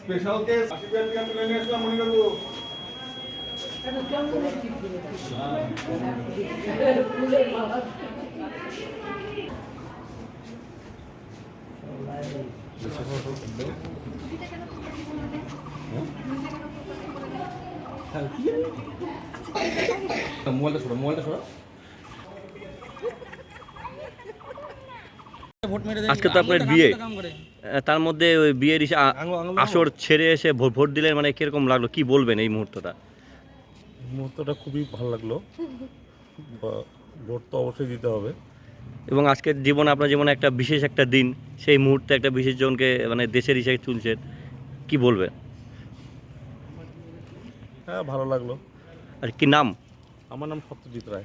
Special case আশীর্বাদ কেন নিয়ে আসলাম মণিবাবু মোবাইলটা সরো মোবাইলটা সরো। আজকে তো আপনার বিয়ে। তার মধ্যে ওই বিয়ের আসর ছেড়ে এসে ভোট দিলেন মানে কীরকম লাগল? কি বলবেন এই মুহূর্তটা? মুহূর্তটা খুবই ভালো লাগল। বা- ভোট তো অবশ্যই দিতে হবে। এবং আজকের জীবনে আপনার জীবনে একটা বিশেষ একটা দিন। সেই মুহূর্তে একটা বিশেষ জনকে মানে দেশের হিসেবে চুনছেন কি বলবেন হ্যাঁ ভালো লাগল। আর কি নাম? আমার নাম সত্যজিৎ রায়।